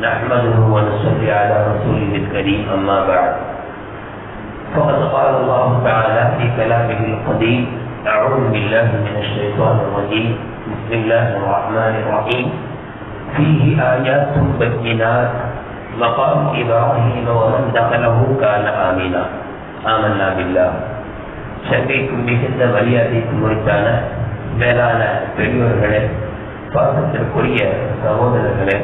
نحمده ونصلي على رسوله الكريم أما بعد فقد قال الله تعالى في كلامه القديم أعوذ بالله من الشيطان الرجيم بسم الله الرحمن الرحيم فيه آيات بينات مقام إبراهيم ومن دخله كان آمنا آمنا بالله சங்கைக்கும் மிகுந்த மரியாதைக்கும் உரித்தான மேலான பெரியோர்களே பாசத்திற்குரிய சகோதரர்களே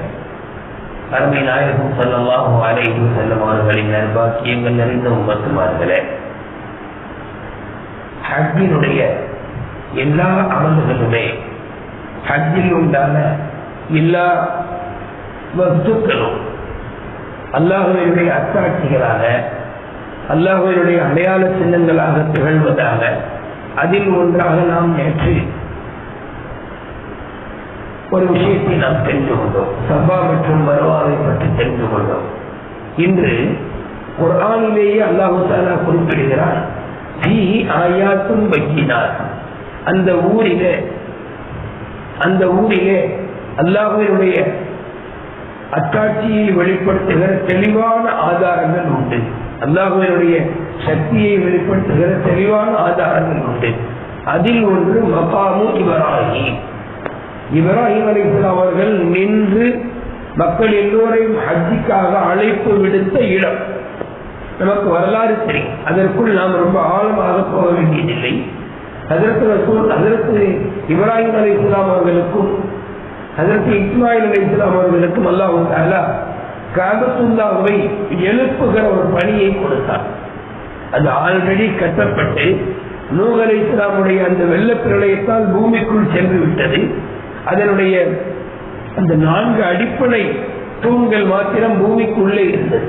அருமை நாயகம் சொல்லலாம் அலைஹி செல்லும் அவர்களின் நர்பாக்கியங்கள் நிறைந்த உமத்துமார்களே ஹஜ்ஜினுடைய எல்லா அமல்களுமே ஹஜ்ஜில் உண்டான எல்லா வஸ்துக்களும் அல்லாஹுடைய அத்தாட்சிகளாக அல்லாஹுடைய அடையாள சின்னங்களாக திகழ்வதாக அதில் ஒன்றாக நாம் நேற்று ஒரு விஷயத்தை நாம் தெரிந்து கொண்டோம். சபா மற்றும் வருவாவை பற்றி தெரிந்து கொண்டோம். இன்று ஒரு ஆணிலேயே அல்லாஹு தாலா குறிப்பிடுகிறார் ஆயாத்தும் வைக்கினார் அந்த ஊரிலே அந்த ஊரிலே அல்லாஹுடைய அத்தாட்சியை வெளிப்படுத்துகிற தெளிவான ஆதாரங்கள் உண்டு. அல்லாஹுடைய சக்தியை வெளிப்படுத்துகிற தெளிவான ஆதாரங்கள் உண்டு. அதில் ஒன்று மகாமு இவராகி இப்ராஹிம் அலிஸ்லாம் அவர்கள் நின்று மக்கள் எல்லோரையும் ஹஜ்ஜிக்காக அழைப்பு விடுத்த இடம். நமக்கு வரலாறு தெரியும். அதற்குள் நாம் ரொம்ப ஆழமாக போக வேண்டியதில்லை. அதற்கு ரசூல் அதற்கு இப்ராஹிம் அலி இஸ்லாம் அவர்களுக்கும் அதற்கு இஸ்மாயில் அலி இஸ்லாம் அவர்களுக்கும் அல்லாஹு காபத்துல்லாவை எழுப்புகிற ஒரு பணியை கொடுத்தார். அது ஆல்ரெடி கட்டப்பட்டு நூகலை இஸ்லாமுடைய அந்த வெள்ள பிரளயத்தால் பூமிக்குள் சென்று விட்டது. அதனுடைய அந்த நான்கு அடிப்படை தூண்கள் மாத்திரம் பூமிக்குள்ளே இருந்தது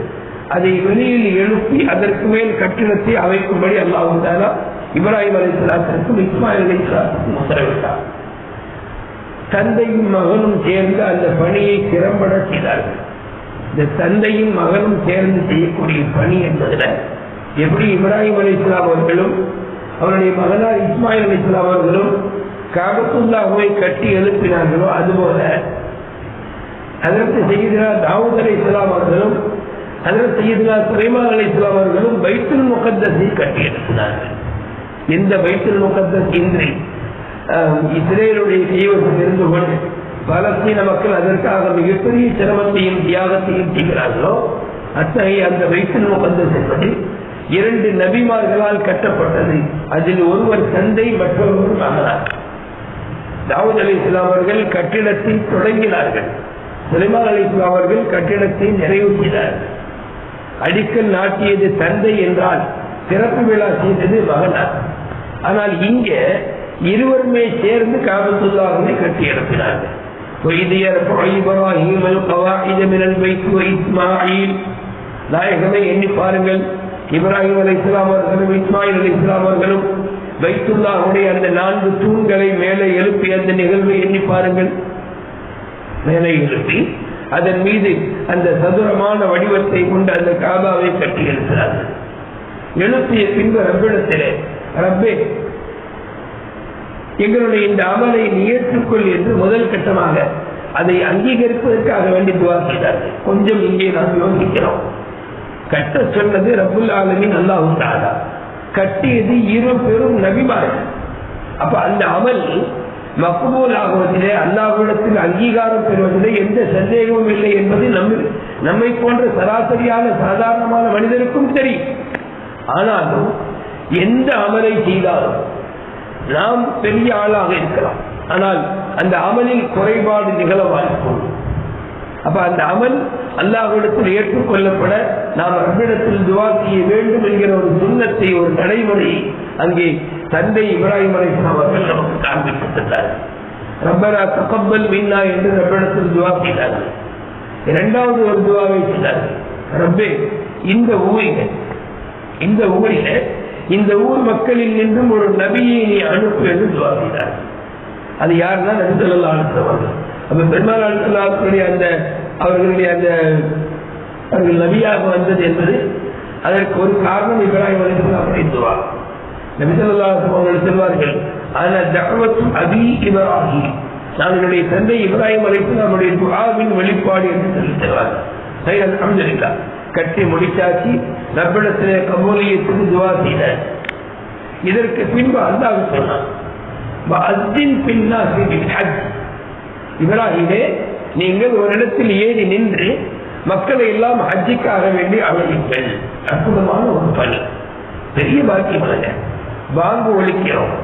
அதை வெளியில் எழுப்பி அதற்கு மேல் கட்டிடத்தை அமைக்கும்படி அல்லாஹாலா இப்ராஹிம் அலிஸ்லாத்திற்கும் இஸ்மாயில் அலிஸ்லாத்திற்கும் உத்தரவிட்டார். தந்தையும் மகனும் சேர்ந்து அந்த பணியை திறம்பட செய்தார்கள். இந்த தந்தையும் மகனும் சேர்ந்து செய்யக்கூடிய பணி என்பதில் எப்படி இப்ராஹிம் அலி இஸ்லாம் அவர்களும் அவருடைய மகனார் இஸ்மாயில் அலி இஸ்லாம் அவர்களும் காபத்துல்லாவை கட்டி எழுப்பினார்களோ அதுபோல அதற்கு செய்தினா தாவூத் அலி இஸ்லாம் அவர்களும் அதற்கு செய்தினா சுலைமான் அலி இஸ்லாம் அவர்களும் பைத்துல் முகத்தஸை கட்டி எழுப்பினார்கள். இந்த பைத்துல் முகத்தஸ் இன்றி இஸ்ரேலுடைய கைவசம் தெரிந்து கொண்டு பலஸ்தீன மக்கள் அதற்காக மிகப்பெரிய சிரமத்தையும் தியாகத்தையும் செய்கிறார்களோ அத்தகைய அந்த வைத்தல் முகந்தஸ் என்பது இரண்டு நபிமார்களால் கட்டப்பட்டது. அதில் ஒருவர் தந்தை மற்றொருவர் மகனார் தாவூத் அலி இஸ்லாம் அவர்கள் கட்டிடத்தை தொடங்கினார்கள். சுலிமா அலி இஸ்லாம் அவர்கள் கட்டிடத்தை நிறைவேற்றினார்கள் அடிக்கல் நாட்டியது தந்தை என்றால் சிறப்பு விழா செய்தது மகனார் ஆனால் இங்க இருவருமே சேர்ந்து காபத்துள்ளாகவே கட்டி எழுப்பினார்கள். நாயகமே எண்ணி பாருங்கள். இப்ராஹிம் அலி இஸ்லாம் அவர்களும் இஸ்மாயில் அலி இஸ்லாம் அவர்களும் வைத்துள்ளாருடைய அந்த நான்கு தூண்களை மேலே எழுப்பி அந்த நிகழ்வை எண்ணி பாருங்கள். மேலே எழுப்பி அதன் மீது அந்த சதுரமான வடிவத்தை கொண்டு அந்த காபாவை கட்டி எழுப்பினார்கள் எழுப்பிய பின்பு ரப்பிடத்திலே ரப்பே எங்களுடைய இந்த அமலை நீ ஏற்றுக்கொள் என்று முதல் கட்டமாக அதை அங்கீகரிப்பதற்காக வேண்டி துவா செய்தார்கள் கொஞ்சம் இங்கே நாம் யோசிக்கிறோம். கட்ட சொன்னது ரபுல் ஆலமின் நல்லா தாலா கட்டியது இரு பெரும் நபிமார்கள். அப்ப அந்த அமல் மக்குபூல் ஆகுவதிலே அல்லாஹ்விடத்தில் அங்கீகாரம் பெறுவதிலே எந்த சந்தேகமும் இல்லை என்பது நம்ம நம்மை போன்ற சராசரியான சாதாரணமான மனிதருக்கும் தெரியும் ஆனாலும் எந்த அமலை செய்தாலும் நாம் பெரிய ஆளாக இருக்கலாம். ஆனால் அந்த அமலில் குறைபாடு நிகழ வாய்ப்பு அப்ப அந்த அமல் அல்லாஹிடத்தில் ஏற்றுக்கொள்ளப்பட நாம் ரப்பிடத்தில் துவா செய்ய வேண்டும் என்கிற ஒரு சுண்ணத்தை ஒரு நடைமுறை அங்கே தந்தை இப்ராஹிம் அலிஸ்லாம் அவர்கள் நமக்கு காண்பித்து ரப்பனா தகப்பல் மின்னா என்று ரப்பிடத்தில் துவா செய்தார்கள். இரண்டாவது ஒரு துவாவை செய்தார்கள். ரப்பே இந்த ஊரில் இந்த ஊரில் இந்த ஊர் மக்களில் நின்றும் ஒரு நபியை நீ அனுப்பு என்று துவா அது யாருன்னா நபிசல்லா அனுப்பவர்கள் அப்ப பெருமாள் அந்த அவர்களுடைய அந்த அவர்கள் நபியாக வந்தது என்பது அதற்கு ஒரு காரணம் இப்ராஹிம் அலிஸ்லாமுடைய துவா நபிசல்லா அவர்கள் செல்வார்கள் ஆனா தகவத்து அபி இப்ராஹிம். நான் என்னுடைய தந்தை இப்ராஹிம் அழைத்து நம்முடைய துஆவின் வெளிப்பாடு என்று சொல்லித்தருவார் சரி அல்ஹம்துலில்லாஹ். கட்டி முடிச்சாச்சு ரப்பிடத்திலே கபூலியத்துக்கு துவா செய்தார். இதற்கு பின்பு அல்லாஹ் சொன்னான் வஅத்தின் பின்னாசி இப்ராஹிமே நீங்கள் ஒரு இடத்தில் ஏறி நின்று மக்களை எல்லாம் ஹஜ்ஜிக்காக வேண்டி அழையுங்கள். அற்புதமான ஒரு பணி. பெரிய பாக்கியம் பாங்கு ஒழிக்கிறோம்.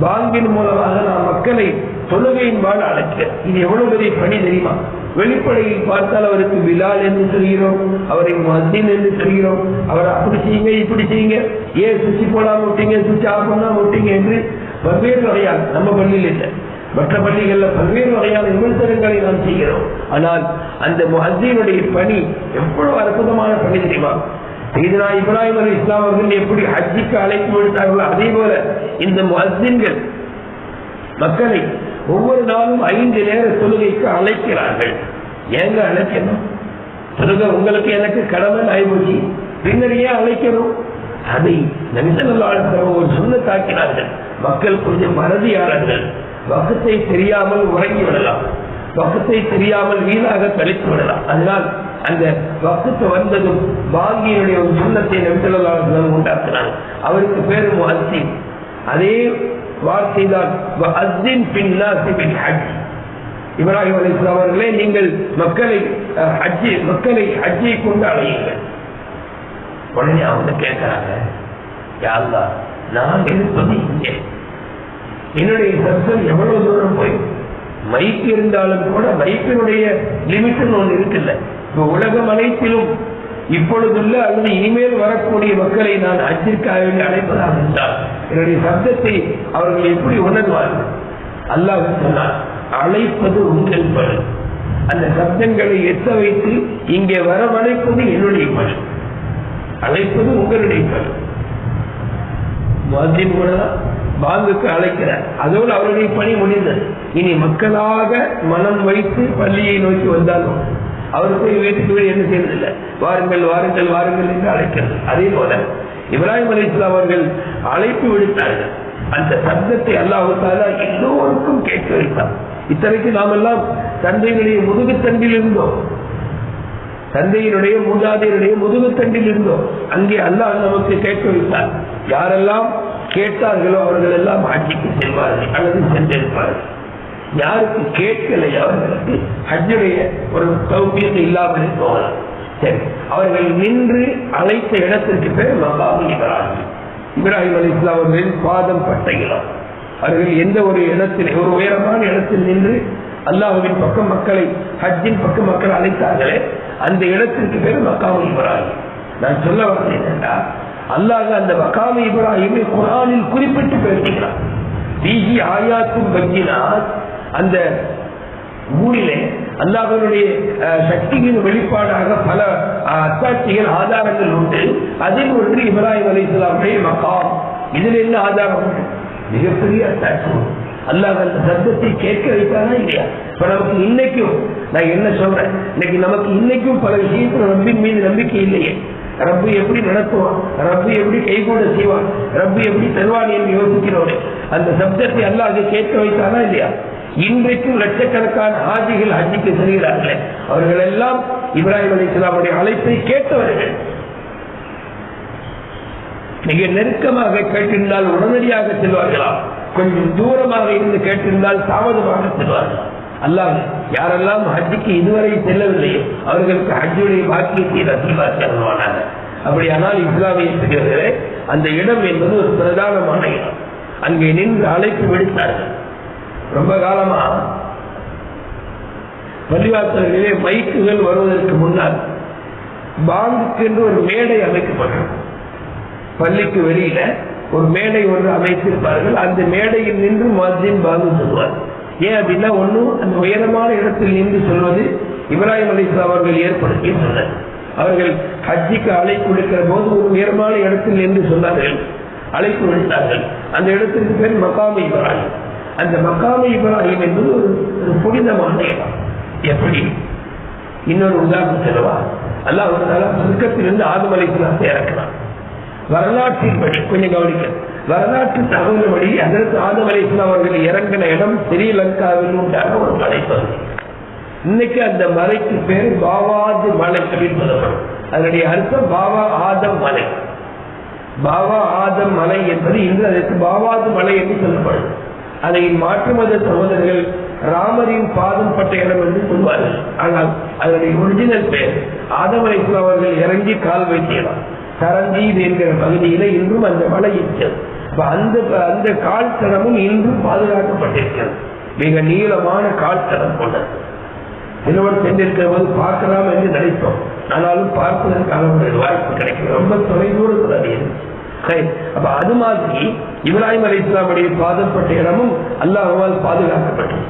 பாங்கின் மூலமாக நாம் மக்களை தொழுகையின் வாழ் அழைக்கிறோம் இது எவ்வளவு பெரிய பணி தெரியுமா? வெளிப்படையில் பார்த்தால் அவருக்கு பிலால் என்று சொல்கிறோம் அவரை மத்தின் என்று சொல்கிறோம். அவரை அப்படி செய்யுங்க இப்படி செய்யுங்க. ஏன் சுவிட்ச் போடாம விட்டீங்க சுவிட்ச் ஆஃப் பண்ணாம விட்டீங்க என்று பல்வேறு வகையால் நம்ம பள்ளியில் இல்லை. மற்ற பள்ளிகள்ல பல்வேறு வகையான விமர்சனங்களை நாம் செய்கிறோம். ஆனால் அந்த முஹத்தினுடைய பணி எவ்வளவு அற்புதமான பணி தெரியுமா? செய்தனா இப்ராஹிம் அலி இஸ்லாம் அவர்கள் எப்படி ஹஜ்ஜிக்கு அழைப்பு விடுத்தார்களோ அதே போல இந்த முஹத்தின்கள் மக்களை ஒவ்வொரு நாளும் ஐந்து நேர தொழுகைக்கு அழைக்கிறார்கள். ஏங்க அழைக்கணும்? தொழுகை உங்களுக்கு எனக்கு கடமை ஆய்வுச்சு பின்னர் ஏன் அழைக்கணும்? அதை நபிசல்லாளர் ஒரு சொன்ன தாக்கினார்கள் மக்கள் கொஞ்சம் மறதியாளர்கள் வகுத்தை தெரியாமல் உறங்கி விடலாம். வகுத்தை தெரியாமல் வீணாக கழித்து விடலாம். அதனால் அந்த வகுத்து வந்ததும் பாங்கியினுடைய ஒரு சுண்ணத்தை நபிசல்லாளர் உண்டாக்குறாங்க அவருக்கு பேரு அசி அதே வார்த்தை தான் இப்ராஹிம் அலி அவர்களே நீங்கள் மக்களை அஹ், ஹஜ்ஜி மக்களை ஹஜ்ஜியை கொண்டு அழையுங்கள் உடனே அவங்க கேட்கிறாங்க யாருதான் நான் இருப்பது இங்கே. என்னுடைய சத்தம் எவ்வளவு தூரம் போய் மைக் இருந்தாலும் கூட மைக்கினுடைய லிமிட்னு ஒன்று இருக்குல்ல. இப்போ உலகம் அனைத்திலும் இப்பொழுதுள்ள அல்லது இனிமேல் வரக்கூடிய மக்களை நான் அச்சிற்காக வேண்டி அழைப்பதாக இருந்தால் என்னுடைய சப்தத்தை அவர்கள் எப்படி உணர்வார்கள்? அல்லாஹ் சொன்னார் அழைப்பது உங்கள் பணி. அந்த சப்தங்களை எத்த வைத்து இங்கே வரவழைப்பது என்னுடைய பணி. அழைப்பது உங்களுடைய பணி. முஅத்தின் பாங்குக்கு அழைக்கிறார். அதோடு அவருடைய பணி முடிந்தது. இனி மக்களாக மனம் வைத்து பள்ளியை நோக்கி வந்தாலும் அவர் போய் வீட்டுக்கு வீடு என்ன செய்யறதில்லை வாருங்கள் வாருங்கள் வாருங்கள் என்று அழைக்கிறது. அதே போல இப்ராஹிம் அலி அவர்கள் அழைப்பு விடுத்தார்கள். அந்த சப்தத்தை அல்லாஹு எல்லோருக்கும் கேட்டு வைத்தார் இத்தனைக்கு நாமெல்லாம் தந்தையினுடைய முதுகுத்தண்டில் இருந்தோம். தந்தையினுடைய மூதாதையினுடைய முதுகுத்தண்டில் இருந்தோம். அங்கே அல்லாஹ் நமக்கு கேட்க வைத்தார் யாரெல்லாம் கேட்டார்களோ அவர்கள் எல்லாம் ஹஜ்ஜுக்கு செல்வார்கள். அல்லது சென்றிருப்பார்கள். யாருக்கு கேட்கலையோ அவர்களுக்கு ஹஜ்ஜுடைய ஒரு சௌக்கியத்தை இல்லாமல் போகலாம். சரி. அவர்கள் நின்று அழைத்த இடத்திற்கு பேர் மகாபு இப்ராஹிம். இப்ராஹிம் அலி இஸ்லாம் அவர்களின் பாதம் பட்ட இடம் அவர்கள் எந்த ஒரு இடத்தில் ஒரு உயரமான இடத்தில் நின்று அல்லாஹுவின் பக்கம் மக்களை ஹஜ்ஜின் பக்கம் மக்கள் அழைத்தார்களே அந்த இடத்திற்கு பேர் மக்காமு இப்ராஹிம். நான் சொல்ல வரேன் என்னன்னா அல்லாஹ் அந்த மக்காமி இப்ராஹிமை குரானில் குறிப்பிட்டு பேசுகிறான். பிஹி ஆயாத்தும் பங்கினாத் அந்த ஊரிலே அல்லாஹனுடைய சக்தியின் வெளிப்பாடாக பல அஹ், அத்தாட்சிகள் ஆதாரங்கள் உண்டு. அதில் ஒன்று இப்ராஹிம் அலி இஸ்லாமுடைய மக்காம் இதில் என்ன ஆதாரம்? உண்டு மிகப்பெரிய அத்தாட்சி. அல்லாஹ் அந்த சத்தத்தை கேட்க வைத்தானா இல்லையா? இப்ப நமக்கு இன்னைக்கும் நான் என்ன சொல்றேன்? இன்னைக்கு நமக்கு இன்னைக்கும் பல விஷயத்துல ரப்பின் மீது நம்பிக்கை இல்லையே. ரப்பு எப்படி நடத்துவான்? ரப்பு எப்படி கைகூட செய்வான்? ரப்பு எப்படி தருவான் என்று யோசிக்கிறோம். அந்த சப்தத்தை அல்லாஹ் கேட்க வைத்தானா இல்லையா? இன்றைக்கும் லட்சக்கணக்கான ஆஜிகள் ஹஜ்ஜிக்கு செல்கிறார்களே. அவர்கள் எல்லாம் இப்ராஹிம் அலி இஸ்லாமுடைய அழைப்பை கேட்டவர்கள். மிக நெருக்கமாக கேட்டிருந்தால் உடனடியாக செல்வார்களா கொஞ்சம் தூரமாக இருந்து கேட்டிருந்தால் தாமதமாக செல்வார்களா அல்லாஹ் யாரெல்லாம் ஹஜ்ஜுக்கு இதுவரை செல்லவில்லையோ அவர்களுக்கு ஹஜ்ஜுடைய பாக்கியத்தை ரசீவாக்கி செல்வானாங்க அப்படியானால் இஸ்லாமிய அந்த இடம் என்பது ஒரு பிரதானமான இடம். அங்கே நின்று அழைப்பு விடுத்தார்கள். ரொம்ப காலமா? பள்ளிவாசல்களிலே மைக்குகள் வருவதற்கு முன்னால் பாங்குக்கு என்று ஒரு மேடை அமைக்கப்பட்டது பள்ளிக்கு வெளியில ஒரு மேடை ஒன்று அமைத்திருப்பார்கள். அந்த மேடையில் நின்று மஸ்ஜின் பாங்கு சொல்வார்கள். ஏன் அப்படின்னா ஒண்ணும் அந்த உயரமான இடத்தில் நின்று சொல்வது இப்ராஹிம் அலிஸ்லா அவர்கள் ஏற்படுத்தி சொன்னார் அவர்கள் ஹஜ்ஜிக்கு அழைப்பு விடுக்கிற போது ஒரு உயரமான இடத்தில் நின்று சொன்னார்கள். அழைப்பு விடுத்தார்கள். அந்த இடத்திற்கு பேர் மக்காம இப்ராஹிம். அந்த மக்காம இப்ராஹிம் என்பது ஒரு ஒரு புனிதமான இடம். எப்படி? இன்னொரு உதாரணம் சொல்லவா? அல்லாஹ் சுருக்கத்திலிருந்து ஆதம் அலைக்குலாம் இறக்கலாம் வரலாற்றின்படி கொஞ்சம் கவனிக்க வரலாற்று தகவல்படி அதற்கு ஆதம் அலிஸ்லாம் அவர்கள் இறங்கின இடம் ஸ்ரீலங்காவில் உண்டான ஒரு மலைப்பகுதி. இன்னைக்கு அந்த மலைக்கு பேர் பாவாது மலை அப்படின்னு சொல்லப்படும். அதனுடைய அர்த்தம் பாபா ஆதம் மலை. பாபா ஆதம் மலை என்பது இன்று அதற்கு பாவாது மலை என்று சொல்லப்படும். அதை மாற்று மத சகோதரர்கள் ராமரின் பாதம் பட்ட இடம் என்று சொல்வார்கள். ஆனால் அதனுடைய ஒரிஜினல் பெயர் ஆதம் அலிஸ்லாம் அவர்கள் இறங்கி கால் வைத்தியலாம் இடம் என்கிற பகுதியில இன்றும் அந்த மலை இருக்கிறது. அந்த அந்த கால்தடமும் இன்றும் பாதுகாக்கப்பட்டிருக்கிறது. மிக நீளமான கால்தடம் கொண்டது சிலவர் சென்றிருக்கிற போது பார்க்கலாம் என்று நினைத்தோம். ஆனாலும் பார்ப்பதற்கான ஒரு வாய்ப்பு கிடைக்கும் ரொம்ப தொலைதூரத்தில் அது இருந்துச்சு சரி அப்ப அது மாதிரி இப்ராஹிம் அலி இஸ்லாமுடைய பாதப்பட்ட இடமும் அல்லாஹால் பாதுகாக்கப்பட்டது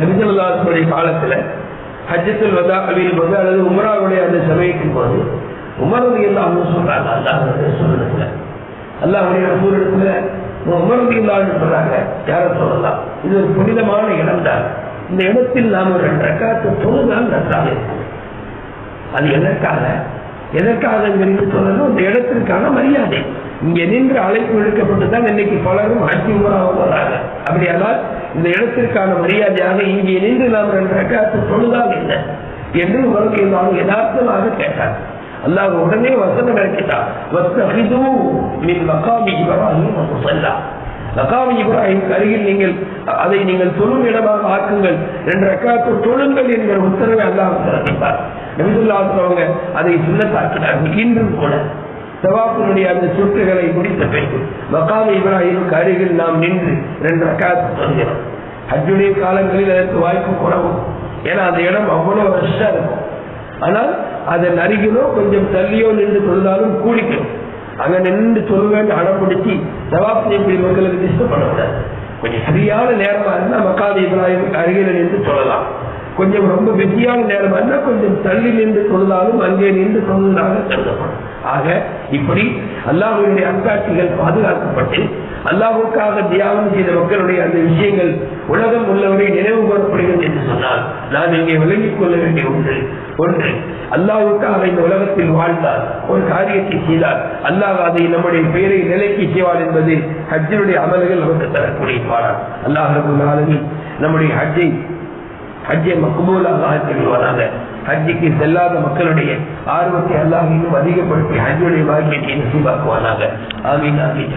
நபிசல்லாசுடைய காலத்துல ஹஜ்ஜத்துல் வதா அலில் போது அல்லது உமராவுடைய அந்த சமயத்தின் போது உமரது எல்லாம் சொல்றாங்க அல்லாஹ் சொல்றதுல அல்லாவுடைய சூழத்துல உமரது சொல்றாங்க யார சொல்லலாம். இது ஒரு புனிதமான இடம் தான். இந்த இடத்தில் நாம் ஒரு ரெண்டு ரக்காத்து தொழுதால் நன்றாக அது எதற்காக? எதற்காக என்று சொல்லணும். இந்த இடத்திற்கான மரியாதை. இங்க நின்று அழைப்பு விடுக்கப்பட்டுதான் இன்னைக்கு பலரும் ஆட்சி முறாக போறாங்க. அப்படியானால் இந்த இடத்திற்கான மரியாதையாக இங்கே நின்று நாம் ரெண்டு ரக்காத்து தொழுதால் என்ன? என்று உலகை நாம் யதார்த்தமாக கேட்டார் அல்லாஹ் உடனே வசனம் இறக்கிட்டார் மகாமி இப்ராஹிம் மகாமி அருகில் நீங்கள் அதை நீங்கள் தொழும் இடமாக ஆக்குங்கள். ரெண்டு ரக்காத்து தொழுங்கள் என்கிற உத்தரவை அல்லாஹ் பிறப்பித்தார் அவங்க அதை சுண்ணத்தாக்கினார்கள். இன்றும் கூட. சவாப்பினுடைய அந்த சுற்றுகளை முடித்த பிறகு மகாமி இப்ராஹிமுக்கு அருகில் நாம் நின்று ரெண்டு ரக்காத்து தொழுகிறோம். ஹஜ்ஜுடைய காலங்களில் அதற்கு வாய்ப்பு குறவும் ஏன்னா அந்த இடம் அவ்வளவு ரஷ்ஷா இருக்கும். ஆனால் அதன் அருகிலோ கொஞ்சம் தள்ளியோ நின்று தொழுதாலும் கூடிக்கணும் அங்க நின்று சொல்லுவேன் அடம் பிடிச்சி ஜவாப் செய்யக்கூடிய மக்களுக்கு டிஸ்டர்ப் பண்ணக்கூடாது கொஞ்சம் சரியான நேரமா இருந்தா மக்காது இப்ராஹிம் அருகில நின்று சொல்லலாம் கொஞ்சம் ரொம்ப பிஸியான நேரமா இருந்தா கொஞ்சம் தள்ளி நின்று தொழுதாலும் அங்கே நின்று தொழுதாக கருதப்படும். ஆக இப்படி அல்லாஹுடைய அத்தாட்சிகள் பாதுகாக்கப்பட்டு அல்லாஹுக்காக தியாகம் செய்த மக்களுடைய அந்த விஷயங்கள் உலகம் உள்ளவரை நினைவு என்று சொன்னால் நான் இங்கே விளங்கிக் கொள்ள வேண்டிய ஒன்று ஒன்று அல்லாவுக்காக இந்த உலகத்தில் வாழ்ந்தார். ஒரு காரியத்தை செய்தார். அல்லாஹ் அதை நம்முடைய பெயரை நிலைக்கு செய்வார் என்பது ஹஜ்ஜினுடைய அமல்கள் நமக்கு தரக்கூடிய பாடம். அல்லாஹ் நம்முடைய ஹஜ்ஜை ஹஜ்ஜை மக்பூலாக ஆக்கிடுவாராக ஹஜ்ஜிக்கு செல்லாத மக்களுடைய ஆர்வத்தை அல்லாஹ் இன்னும் அதிகப்படுத்தி ஹஜ்ஜுடைய பாக்கியத்தை நசீபாக்குவானாக. ஆமீன் ஆமீன்